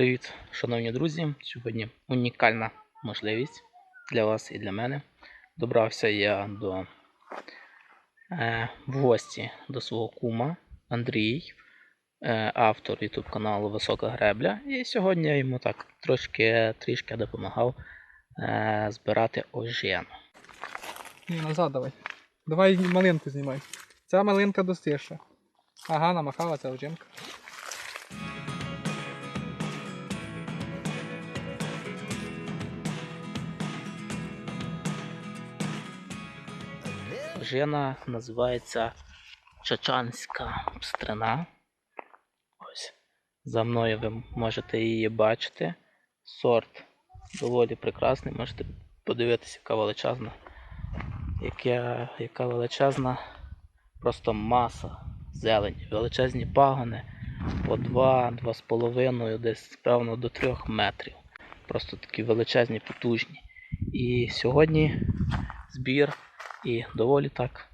Привіт, шановні друзі! Сьогодні унікальна можливість для вас і для мене. Добрався я до е, в гості до свого кума Андрій, е, автор YouTube каналу Висока Гребля. І сьогодні я йому так трошки трішки допомагав е, збирати ожену. Ні, назад давай. Давай малинку знімай. Ця малинка достигша. Ага, намахала ця ожинка. Ожена називається Чачанська пстрина. Ось. За мною ви можете її бачити. Сорт доволі прекрасний, можете подивитися, яка величезна. Яка, яка величезна просто маса зелені, величезні пагони по 2-2,5, десь певно до 3 метрів. Просто такі величезні, потужні. І сьогодні збір і доволі так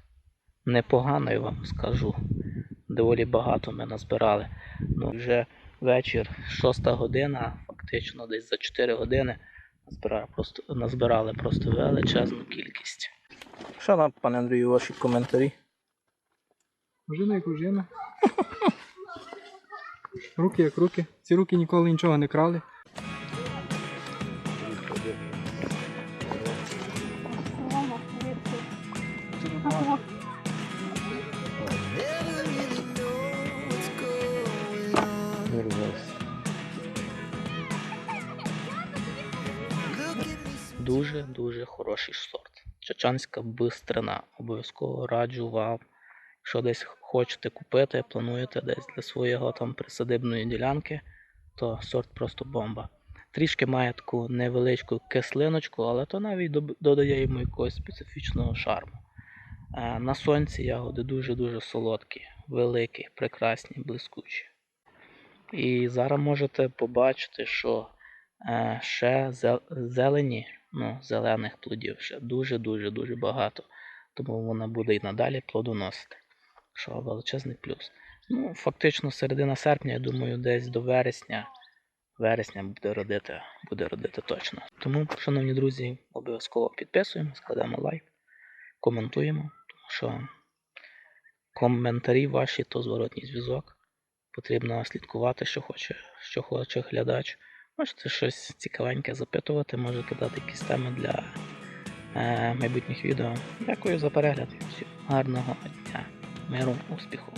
непогано, я вам скажу. Доволі багато ми назбирали. Ну, вже вечір, 6 година, фактично десь за 4 години назбирали просто, назбирали просто величезну кількість. Що нам, пане Андрію, ваші коментарі? Ожина як ожина. Руки як руки. Ці руки ніколи нічого не крали. Дуже-дуже хороший сорт. Чачанська бистрина. Обов'язково раджу вам. Якщо десь хочете купити, плануєте десь для своєї там присадибної ділянки, то сорт просто бомба. Трішки має таку невеличку кислиночку, але то навіть додає йому якогось специфічного шарму. Е, На сонці ягоди дуже-дуже солодкі, великі, прекрасні, блискучі. І зараз можете побачити, що е, ще зелені, ну, зелених плодів ще дуже-дуже дуже багато. Тому вона буде і надалі плодоносити. Що величезний плюс. Ну, фактично, середина серпня, я думаю, десь до вересня. Вересня буде родити, буде родити точно. Тому, шановні друзі, обов'язково підписуємо, складемо лайк, коментуємо, що коментарі ваші то зворотній зв'язок. Потрібно слідкувати, що хоче, що хоче глядач. Можете щось цікавеньке запитувати, може кидати якісь теми для е, майбутніх відео. Дякую за перегляд всім гарного дня, миру, успіху.